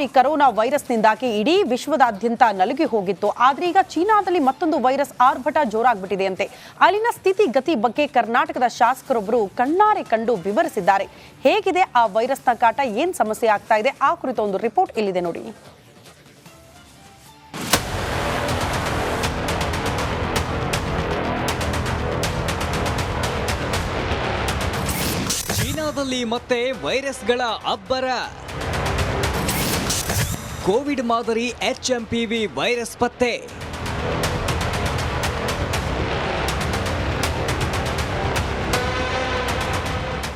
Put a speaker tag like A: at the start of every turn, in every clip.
A: ಬಾರಿ ಕರೋನಾ ವೈರಸ್ನಿಂದಾಗಿ ಇಡೀ ವಿಶ್ವದಾದ್ಯಂತ ನಲುಗಿ ಹೋಗಿತ್ತು. ಆದರೆ ಈಗ ಚೀನಾದಲ್ಲಿ ಮತ್ತೊಂದು ವೈರಸ್ ಆರ್ಭಟ ಜೋರಾಗ್ಬಿಟ್ಟಿದೆಯಂತೆ. ಅಲ್ಲಿನ ಸ್ಥಿತಿ ಗತಿ ಬಗ್ಗೆ ಕರ್ನಾಟಕದ ಶಾಸಕರೊಬ್ಬರು ಕಣ್ಣಾರೆ ಕಂಡು ವಿವರಿಸಿದ್ದಾರೆ. ಹೇಗಿದೆ ಆ ವೈರಸ್ನ ಕಾಟ? ಏನ್ ಸಮಸ್ಯೆ ಆಗ್ತಾ ಇದೆ? ಆ ಕುರಿತ ಒಂದು ರಿಪೋರ್ಟ್ ಇಲ್ಲಿದೆ ನೋಡಿ.
B: ಚೀನಾದಲ್ಲಿ ಮತ್ತೆ ವೈರಸ್ಗಳ ಅಬ್ಬರ. ಕೋವಿಡ್ ಮಾದರಿ ಎಚ್ಎಂಪಿವಿ ವೈರಸ್ ಪತ್ತೆ.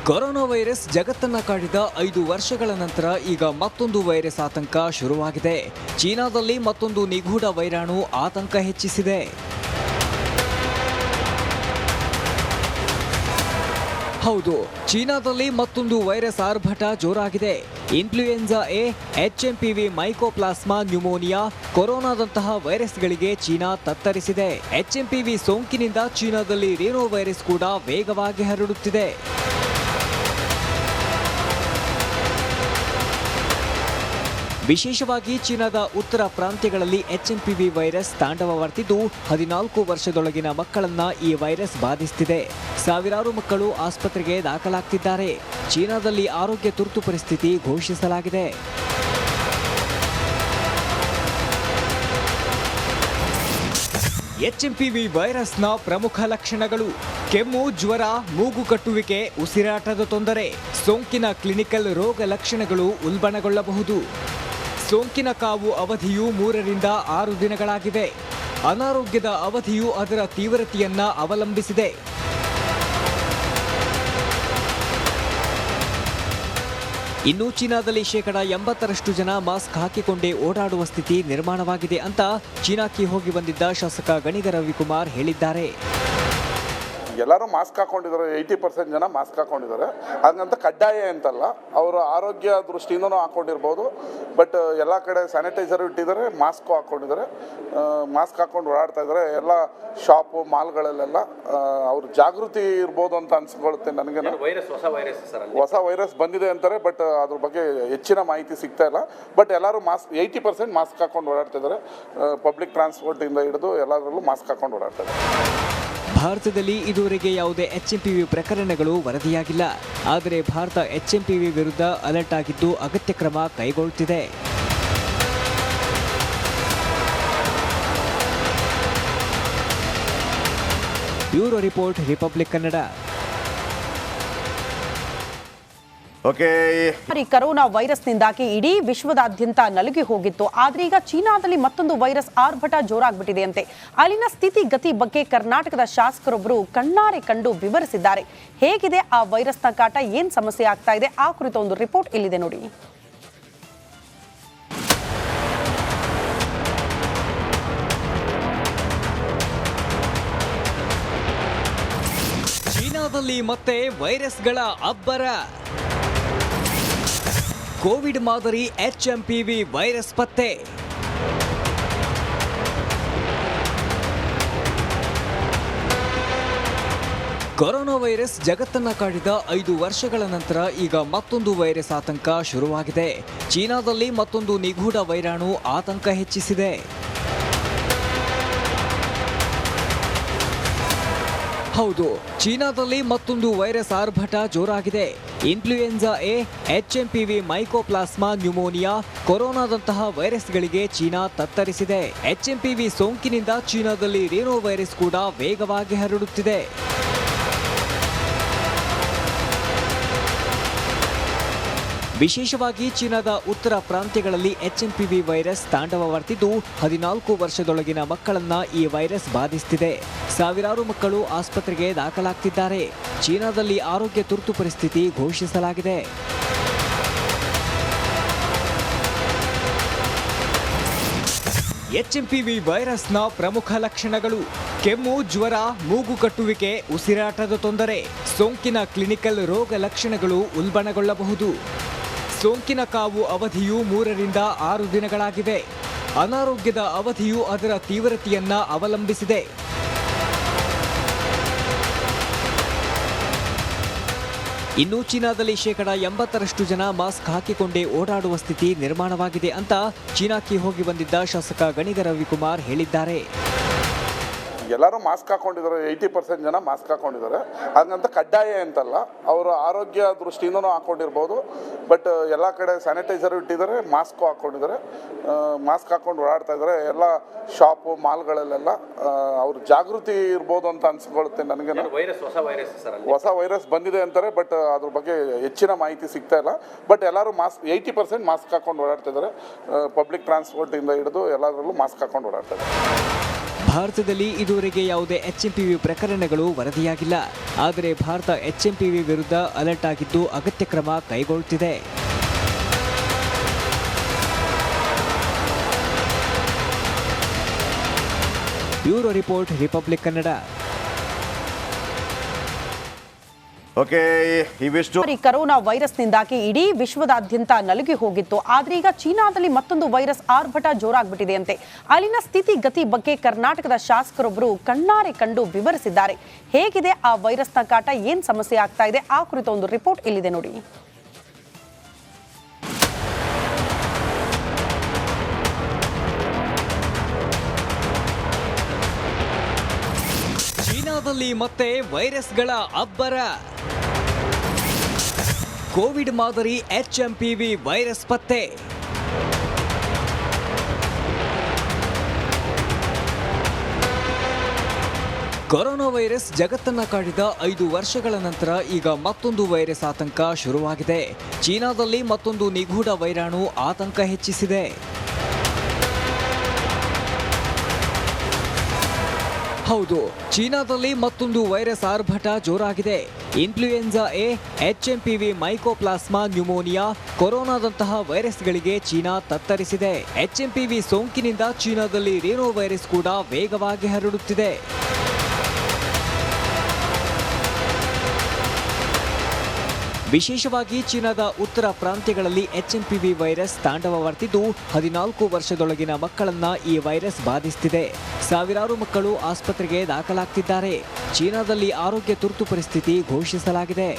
B: ಕೊರೋನಾ ವೈರಸ್ ಜಗತ್ತನ್ನ ಕಾಡಿದ ಐದು ವರ್ಷಗಳ ನಂತರ ಈಗ ಮತ್ತೊಂದು ವೈರಸ್ ಆತಂಕ ಶುರುವಾಗಿದೆ. ಚೀನಾದಲ್ಲಿ ಮತ್ತೊಂದು ನಿಗೂಢ ವೈರಾಣು ಆತಂಕ ಹೆಚ್ಚಿಸಿದೆ. ಹೌದು, ಚೀನಾದಲ್ಲಿ ಮತ್ತೊಂದು ವೈರಸ್ ಆರ್ಭಟ ಜೋರಾಗಿದೆ. Influenza A HMPV mycoplasma pneumonia ಕೊರೋನಾದಂತಹ ವೈರಸ್ಗಳಿಗೆ ಚೀನಾ ತತ್ತರಿಸಿದೆ. ಎಚ್ಎಂಪಿವಿ ಸೋಂಕಿನಿಂದ ಚೀನಾದಲ್ಲಿ ರೇನೋ ವೈರಸ್ ಕೂಡ ವೇಗವಾಗಿ ಹರಡುತ್ತಿದೆ. ವಿಶೇಷವಾಗಿ ಚೀನಾದ ಉತ್ತರ ಪ್ರಾಂತ್ಯಗಳಲ್ಲಿ ಎಚ್ಎನ್ಪಿವಿ ವೈರಸ್ ತಾಂಡವವಾಡ್ತಿದ್ದು ಹದಿನಾಲ್ಕು ವರ್ಷದೊಳಗಿನ ಮಕ್ಕಳನ್ನ ಈ ವೈರಸ್ ಬಾಧಿಸುತ್ತಿದೆ ಸಾವಿರಾರು ಮಕ್ಕಳು ಆಸ್ಪತ್ರೆಗೆ ದಾಖಲಾಗ್ತಿದ್ದಾರೆ. ಚೀನಾದಲ್ಲಿ ಆರೋಗ್ಯ ತುರ್ತು ಪರಿಸ್ಥಿತಿ ಘೋಷಿಸಲಾಗಿದೆ. ಎಚ್ಎಂಪಿವಿ ವೈರಸ್ನ ಪ್ರಮುಖ ಲಕ್ಷಣಗಳು ಕೆಮ್ಮು, ಜ್ವರ, ಮೂಗು ಕಟ್ಟುವಿಕೆ, ಉಸಿರಾಟದ ತೊಂದರೆ, ಸೋಂಕಿನ ಕ್ಲಿನಿಕಲ್ ರೋಗ ಲಕ್ಷಣಗಳು ಉಲ್ಬಣಗೊಳ್ಳಬಹುದು. ಸೋಂಕಿನ ಕಾವು ಅವಧಿಯು ಮೂರರಿಂದ ಆರು ದಿನಗಳಾಗಿವೆ. ಅನಾರೋಗ್ಯದ ಅವಧಿಯು ಅದರ ತೀವ್ರತೆಯನ್ನ ಅವಲಂಬಿಸಿದೆ. ಇನ್ನು ಚೀನಾದಲ್ಲಿ ಶೇಕಡ ಎಂಬತ್ತರಷ್ಟು ಜನ ಮಾಸ್ಕ್ ಹಾಕಿಕೊಂಡೇ ಓಡಾಡುವ ಸ್ಥಿತಿ ನಿರ್ಮಾಣವಾಗಿದೆ ಅಂತ ಚೀನಾಕ್ಕೆ ಹೋಗಿ ಬಂದಿದ್ದ ಶಾಸಕ ಗಣಿಗ ರವಿಕುಮಾರ್ ಹೇಳಿದ್ದಾರೆ.
C: ಎಲ್ಲರೂ ಮಾಸ್ಕ್ ಹಾಕೊಂಡಿದ್ದಾರೆ. ಏಯ್ಟಿ ಪರ್ಸೆಂಟ್ ಜನ ಮಾಸ್ಕ್ ಹಾಕೊಂಡಿದ್ದಾರೆ. ಹಾಗಂತ ಕಡ್ಡಾಯ ಅಂತಲ್ಲ ಅವರ ಆರೋಗ್ಯ ದೃಷ್ಟಿಯಿಂದನೂ ಹಾಕೊಂಡಿರ್ಬೋದು. ಬಟ್ ಎಲ್ಲ ಕಡೆ ಸ್ಯಾನಿಟೈಸರ್ ಇಟ್ಟಿದ್ದಾರೆ ಮಾಸ್ಕು ಹಾಕೊಂಡಿದ್ದಾರೆ. ಮಾಸ್ಕ್ ಹಾಕೊಂಡು ಓಡಾಡ್ತಾ ಇದ್ದಾರೆ. ಎಲ್ಲ ಶಾಪು ಮಾಲ್ಗಳಲ್ಲೆಲ್ಲ ಅವ್ರ ಜಾಗೃತಿ ಇರ್ಬೋದು ಅಂತ ಅನ್ಸ್ಕೊಳುತ್ತೆ ನನಗೆ.
D: ಹೊಸ ವೈರಸ್ ಸರ್ ಅಲ್ಲಿ?
C: ಹೊಸ ವೈರಸ್ ಬಂದಿದೆ ಅಂತಾರೆ ಬಟ್ ಅದ್ರ ಬಗ್ಗೆ ಹೆಚ್ಚಿನ ಮಾಹಿತಿ ಸಿಗ್ತಾ ಇಲ್ಲ. ಬಟ್ ಎಲ್ಲರೂ ಮಾಸ್ಕ್ ಏಯ್ಟಿ ಪರ್ಸೆಂಟ್ ಮಾಸ್ಕ್ ಹಾಕೊಂಡು ಓಡಾಡ್ತಾ ಇದ್ದಾರೆ. ಪಬ್ಲಿಕ್ ಟ್ರಾನ್ಸ್ಪೋರ್ಟಿಂದ ಹಿಡಿದು ಎಲ್ಲದರಲ್ಲೂ ಮಾಸ್ಕ್ ಹಾಕೊಂಡು ಓಡಾಡ್ತಾ ಇದ್ದಾರೆ.
B: ಭಾರತದಲ್ಲಿ ಇದುವರೆಗೆ ಯಾವುದೇ ಎಚ್ಎಂಪಿವಿ ಪ್ರಕರಣಗಳು ವರದಿಯಾಗಿಲ್ಲ. ಆದರೆ ಭಾರತ ಎಚ್ಎಂಪಿವಿ ವಿರುದ್ಧ ಅಲರ್ಟ್ ಆಗಿದ್ದು ಅಗತ್ಯ ಕ್ರಮ ಕೈಗೊಳ್ಳುತ್ತಿದೆ. Bureau report, Republic Kannada.
E: Okay
A: corona ವೈರಸ್ನಿಂದಾಗಿ ಇಡೀ ವಿಶ್ವದಾದ್ಯಂತ ನಲುಗಿ ಹೋಗಿತ್ತು. ಆದ್ರೆ ಈಗ ಚೀನಾದಲ್ಲಿ ಮತ್ತೊಂದು ವೈರಸ್ ಆರ್ಭಟ ಜೋರಾಗ್ಬಿಟ್ಟಿದೆಯಂತೆ. ಅಲ್ಲಿನ ಸ್ಥಿತಿ ಗತಿ ಬಗ್ಗೆ ಕರ್ನಾಟಕದ ಶಾಸಕರೊಬ್ಬರು ಕಣ್ಣಾರೆ ಕಂಡು ವಿವರಿಸಿದ್ದಾರೆ. ಹೇಗಿದೆ ಆ ವೈರಸ್ನ ಕಾಟ? ಏನ್ ಸಮಸ್ಯೆ ಆಗ್ತಾ ಇದೆ? ಆ ಕುರಿತ ಒಂದು ರಿಪೋರ್ಟ್ ಇಲ್ಲಿದೆ ನೋಡಿ.
B: ಚೀನಾದಲ್ಲಿ ಮತ್ತೆ ವೈರಸ್ಗಳ ಅಬ್ಬರ. ಕೋವಿಡ್ ಮಾದರಿ ಎಚ್ಎಂಪಿವಿ ವೈರಸ್ ಪತ್ತೆ. ಕೊರೋನಾ ವೈರಸ್ ಜಗತ್ತನ್ನ ಕಾಡಿದ ಐದು ವರ್ಷಗಳ ನಂತರ ಈಗ ಮತ್ತೊಂದು ವೈರಸ್ ಆತಂಕ ಶುರುವಾಗಿದೆ. ಚೀನಾದಲ್ಲಿ ಮತ್ತೊಂದು ನಿಗೂಢ ವೈರಾಣು ಆತಂಕ ಹೆಚ್ಚಿಸಿದೆ. ಹೌದು, ಚೀನಾದಲ್ಲಿ ಮತ್ತೊಂದು ವೈರಸ್ ಆರ್ಭಟ ಜೋರಾಗಿದೆ. Influenza A HMPV mycoplasma pneumonia ಕೊರೋನಾದಂತಹ ವೈರಸ್ಗಳಿಗೆ ಚೀನಾ ತತ್ತರಿಸಿದೆ. ಎಚ್ಎಂಪಿವಿ ಸೋಂಕಿನಿಂದ ಚೀನಾದಲ್ಲಿ ರೇನೋ ವೈರಸ್ ಕೂಡ ವೇಗವಾಗಿ ಹರಡುತ್ತಿದೆ. ವಿಶೇಷವಾಗಿ ಚೀನಾದ ಉತ್ತರ ಪ್ರಾಂತ್ಯಗಳಲ್ಲಿ ಎಚ್ಎಂಪಿವಿ ವೈರಸ್ ತಾಂಡವವಾಡ್ತಿದ್ದು ಹದಿನಾಲ್ಕು ವರ್ಷದೊಳಗಿನ ಮಕ್ಕಳನ್ನ ಈ ವೈರಸ್ ಬಾಧಿಸುತ್ತಿದೆ ಸಾವಿರಾರು ಮಕ್ಕಳು ಆಸ್ಪತ್ರೆಗೆ ದಾಖಲಾಗ್ತಿದ್ದಾರೆ. ಚೀನಾದಲ್ಲಿ ಆರೋಗ್ಯ ತುರ್ತು ಪರಿಸ್ಥಿತಿ ಘೋಷಿಸಲಾಗಿದೆ. ಎಚ್ಎಂಪಿವಿ ವೈರಸ್ನ ಪ್ರಮುಖ ಲಕ್ಷಣಗಳು ಕೆಮ್ಮು, ಜ್ವರ, ಮೂಗು ಕಟ್ಟುವಿಕೆ, ಉಸಿರಾಟದ ತೊಂದರೆ, ಸೋಂಕಿನ ಕ್ಲಿನಿಕಲ್ ರೋಗ ಲಕ್ಷಣಗಳು ಉಲ್ಬಣಗೊಳ್ಳಬಹುದು. ಸೋಂಕಿನ ಕಾವು ಅವಧಿಯು ಮೂರರಿಂದ ಆರು ದಿನಗಳಾಗಿವೆ ಅನಾರೋಗ್ಯದ ಅವಧಿಯು ಅದರ ತೀವ್ರತೆಯನ್ನ ಅವಲಂಬಿಸಿದೆ. ಇನ್ನು ಚೀನಾದಲ್ಲಿ ಶೇಕಡ ಎಂಬತ್ತರಷ್ಟು ಜನ ಮಾಸ್ಕ್ ಹಾಕಿಕೊಂಡೇ ಓಡಾಡುವ ಸ್ಥಿತಿ ನಿರ್ಮಾಣವಾಗಿದೆ ಅಂತ ಚೀನಾಕ್ಕೆ ಹೋಗಿ ಬಂದಿದ್ದ ಶಾಸಕ ಗಣಿಗ ರವಿಕುಮಾರ್ ಹೇಳಿದ್ದಾರೆ.
C: ಎಲ್ಲರೂ ಮಾಸ್ಕ್ ಹಾಕೊಂಡಿದ್ದಾರೆ ಏಯ್ಟಿ ಪರ್ಸೆಂಟ್ ಜನ ಮಾಸ್ಕ್ ಹಾಕೊಂಡಿದ್ದಾರೆ. ಹಾಗಂತ ಕಡ್ಡಾಯ ಅಂತಲ್ಲ ಅವರ ಆರೋಗ್ಯ ದೃಷ್ಟಿಯಿಂದನೂ ಹಾಕೊಂಡಿರ್ಬೋದು. ಬಟ್ ಎಲ್ಲ ಕಡೆ ಸ್ಯಾನಿಟೈಸರ್ ಇಟ್ಟಿದ್ದಾರೆ ಮಾಸ್ಕು ಹಾಕೊಂಡಿದ್ದಾರೆ. ಮಾಸ್ಕ್ ಹಾಕೊಂಡು ಓಡಾಡ್ತಾ ಇದ್ದಾರೆ. ಎಲ್ಲ ಶಾಪು ಮಾಲ್ಗಳಲ್ಲೆಲ್ಲ ಅವ್ರ ಜಾಗೃತಿ ಇರ್ಬೋದು ಅಂತ ಅನ್ಸ್ಕೊಳುತ್ತೆ ನನಗೆ.
D: ವೈರಸ್ ಹೊಸ ವೈರಸ್ ಸರ್ ಅಲ್ಲಿ?
C: ಹೊಸ ವೈರಸ್ ಬಂದಿದೆ ಅಂತಾರೆ ಬಟ್ ಅದ್ರ ಬಗ್ಗೆ ಹೆಚ್ಚಿನ ಮಾಹಿತಿ ಸಿಗ್ತಾ ಇಲ್ಲ. ಬಟ್ ಎಲ್ಲರೂ ಮಾಸ್ಕ್ ಏಯ್ಟಿ ಪರ್ಸೆಂಟ್ ಮಾಸ್ಕ್ ಹಾಕೊಂಡು ಓಡಾಡ್ತಾ ಇದ್ದಾರೆ. ಪಬ್ಲಿಕ್ ಟ್ರಾನ್ಸ್ಪೋರ್ಟಿಂದ ಹಿಡಿದು ಎಲ್ಲದರಲ್ಲೂ ಮಾಸ್ಕ್ ಹಾಕೊಂಡು ಓಡಾಡ್ತಾ ಇದ್ದಾರೆ.
B: ಭಾರತದಲ್ಲಿ ಇದುವರೆಗೆ ಯಾವುದೇ ಎಚ್ಎಂಪಿವಿ ಪ್ರಕರಣಗಳು ವರದಿಯಾಗಿಲ್ಲ. ಆದರೆ ಭಾರತ ಎಚ್ಎಂಪಿವಿ ವಿರುದ್ಧ ಅಲರ್ಟ್ ಆಗಿದ್ದು ಅಗತ್ಯ ಕ್ರಮ ಕೈಗೊಳ್ಳುತ್ತಿದೆ. Bureau report, Republic Kannada.
E: Okay ಇವಿಷ್ಟು
A: ಈ ಕರೋನಾ ವೈರಸ್ನಿಂದಾಗಿ ಇಡೀ ವಿಶ್ವದಾದ್ಯಂತ ನಲುಗಿ ಹೋಗಿತ್ತು. ಆದ್ರೆ ಈಗ ಚೀನಾದಲ್ಲಿ ಮತ್ತೊಂದು ವೈರಸ್ ಆರ್ಭಟ ಜೋರಾಗ್ಬಿಟ್ಟಿದೆಯಂತೆ. ಅಲ್ಲಿನ ಸ್ಥಿತಿಗತಿ ಬಗ್ಗೆ ಕರ್ನಾಟಕದ ಶಾಸಕರೊಬ್ಬರು ಕಣ್ಣಾರೆ ಕಂಡು ವಿವರಿಸಿದ್ದಾರೆ. ಹೇಗಿದೆ ಆ ವೈರಸ್ನ ಕಾಟ? ಏನ್ ಸಮಸ್ಯೆ ಆಗ್ತಾ ಇದೆ? ಆ ಕುರಿತ ಒಂದು ರಿಪೋರ್ಟ್ ಇಲ್ಲಿದೆ ನೋಡಿ.
B: ಚೀನಾದಲ್ಲಿ ಮತ್ತೆ ವೈರಸ್ಗಳ ಅಬ್ಬರ. ಕೋವಿಡ್ ಮಾದರಿ ಎಚ್ಎಂಪಿವಿ ವೈರಸ್ ಪತ್ತೆ. ಕೊರೋನಾ ವೈರಸ್ ಜಗತ್ತನ್ನ ಕಾಡಿದ ಐದು ವರ್ಷಗಳ ನಂತರ ಈಗ ಮತ್ತೊಂದು ವೈರಸ್ ಆತಂಕ ಶುರುವಾಗಿದೆ. ಚೀನಾದಲ್ಲಿ ಮತ್ತೊಂದು ನಿಗೂಢ ವೈರಾಣು ಆತಂಕ ಹೆಚ್ಚಿಸಿದೆ. ಹೌದು, ಚೀನಾದಲ್ಲಿ ಮತ್ತೊಂದು ವೈರಸ್ ಆರ್ಭಟ ಜೋರಾಗಿದೆ. Influenza A HMPV mycoplasma pneumonia ಕೊರೋನಾದಂತಹ ವೈರಸ್ಗಳಿಗೆ ಚೀನಾ ತತ್ತರಿಸಿದೆ. ಎಚ್ಎಂಪಿವಿ ಸೋಂಕಿನಿಂದ ಚೀನಾದಲ್ಲಿ ರೇನೋ ವೈರಸ್ ಕೂಡ ವೇಗವಾಗಿ ಹರಡುತ್ತಿದೆ. ವಿಶೇಷವಾಗಿ ಚೀನಾದ ಉತ್ತರ ಪ್ರಾಂತ್ಯಗಳಲ್ಲಿ ಎಚ್ಎಂಪಿವಿ ವೈರಸ್ ತಾಂಡವವಾಡ್ತಿದ್ದು ಹದಿನಾಲ್ಕು ವರ್ಷದೊಳಗಿನ ಮಕ್ಕಳನ್ನ ಈ ವೈರಸ್ ಬಾಧಿಸುತ್ತಿದೆ ಸಾವಿರಾರು ಮಕ್ಕಳು ಆಸ್ಪತ್ರೆಗೆ ದಾಖಲಾಗ್ತಿದ್ದಾರೆ. ಚೀನಾದಲ್ಲಿ ಆರೋಗ್ಯ ತುರ್ತು ಪರಿಸ್ಥಿತಿ ಘೋಷಿಸಲಾಗಿದೆ.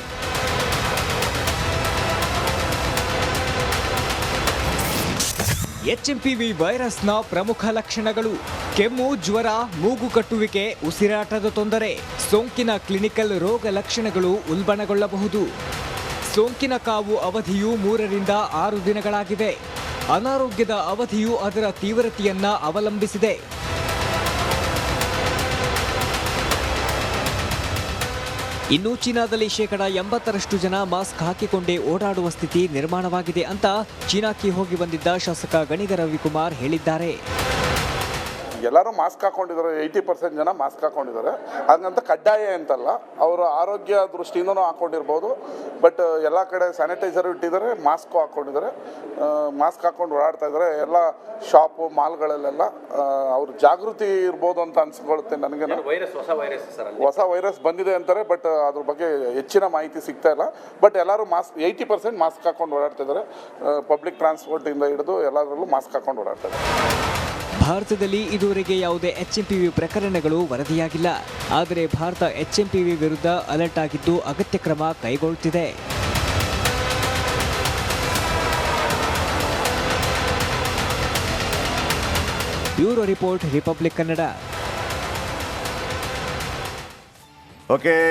B: ಎಚ್ಎಂಪಿವಿ ವೈರಸ್ನ ಪ್ರಮುಖ ಲಕ್ಷಣಗಳು ಕೆಮ್ಮು, ಜ್ವರ, ಮೂಗು ಕಟ್ಟುವಿಕೆ, ಉಸಿರಾಟದ ತೊಂದರೆ, ಸೋಂಕಿನ ಕ್ಲಿನಿಕಲ್ ರೋಗ ಲಕ್ಷಣಗಳು ಉಲ್ಬಣಗೊಳ್ಳಬಹುದು. ಸೋಂಕಿನ ಕಾವು ಅವಧಿಯು ಮೂರರಿಂದ ಆರು ದಿನಗಳಾಗಿವೆ ಅನಾರೋಗ್ಯದ ಅವಧಿಯು ಅದರ ತೀವ್ರತೆಯನ್ನ ಅವಲಂಬಿಸಿದೆ. ಇನ್ನು ಚೀನಾದಲ್ಲಿ ಶೇಕಡ ಎಂಬತ್ತರಷ್ಟು ಜನ ಮಾಸ್ಕ್ ಹಾಕಿಕೊಂಡೇ ಓಡಾಡುವ ಸ್ಥಿತಿ ನಿರ್ಮಾಣವಾಗಿದೆ ಅಂತ ಚೀನಾಕ್ಕೆ ಹೋಗಿ ಬಂದಿದ್ದ ಶಾಸಕ ಗಣಿಗ ರವಿಕುಮಾರ್ ಹೇಳಿದ್ದಾರೆ.
C: ಎಲ್ಲರೂ ಮಾಸ್ಕ್ ಹಾಕೊಂಡಿದ್ದಾರೆ ಏಯ್ಟಿ ಪರ್ಸೆಂಟ್ ಜನ ಮಾಸ್ಕ್ ಹಾಕೊಂಡಿದ್ದಾರೆ. ಹಾಗಂತ ಕಡ್ಡಾಯ ಅಂತಲ್ಲ ಅವರ ಆರೋಗ್ಯ ದೃಷ್ಟಿಯಿಂದನೂ ಹಾಕೊಂಡಿರ್ಬೋದು. ಬಟ್ ಎಲ್ಲ ಕಡೆ ಸ್ಯಾನಿಟೈಸರ್ ಇಟ್ಟಿದ್ದಾರೆ ಮಾಸ್ಕು ಹಾಕೊಂಡಿದ್ದಾರೆ. ಮಾಸ್ಕ್ ಹಾಕೊಂಡು ಓಡಾಡ್ತಾ ಇದ್ದಾರೆ. ಎಲ್ಲ ಶಾಪು ಮಾಲ್ಗಳಲ್ಲೆಲ್ಲ ಅವ್ರ ಜಾಗೃತಿ ಇರ್ಬೋದು ಅಂತ ಅನ್ಸ್ಕೊಳುತ್ತೆ ನನಗೆ.
D: ವೈರಸ್ ಹೊಸ ವೈರಸ್ ಸರ್ ಅಲ್ಲಿ?
C: ಹೊಸ ವೈರಸ್ ಬಂದಿದೆ ಅಂತಾರೆ ಬಟ್ ಅದ್ರ ಬಗ್ಗೆ ಹೆಚ್ಚಿನ ಮಾಹಿತಿ ಸಿಗ್ತಾ ಇಲ್ಲ. ಬಟ್ ಎಲ್ಲರೂ ಮಾಸ್ಕ್ ಏಯ್ಟಿ ಪರ್ಸೆಂಟ್ ಮಾಸ್ಕ್ ಹಾಕೊಂಡು ಓಡಾಡ್ತಿದ್ದಾರೆ ಪಬ್ಲಿಕ್ ಟ್ರಾನ್ಸ್ಪೋರ್ಟಿಂದ ಹಿಡಿದು ಎಲ್ಲದರಲ್ಲೂ ಮಾಸ್ಕ್ ಹಾಕೊಂಡು ಓಡಾಡ್ತಾರೆ
B: ಭಾರತದಲ್ಲಿ ಇದುವರೆಗೆ ಯಾವುದೇ ಎಚ್ಎಂಪಿವಿ ಪ್ರಕರಣಗಳು ವರದಿಯಾಗಿಲ್ಲ. ಆದರೆ ಭಾರತ ಎಚ್ಎಂಪಿವಿ ವಿರುದ್ಧ ಅಲರ್ಟ್ ಆಗಿದ್ದು ಅಗತ್ಯ ಕ್ರಮ ಕೈಗೊಳ್ಳುತ್ತಿದೆ. Bureau report, Republic Kannada.
E: Okay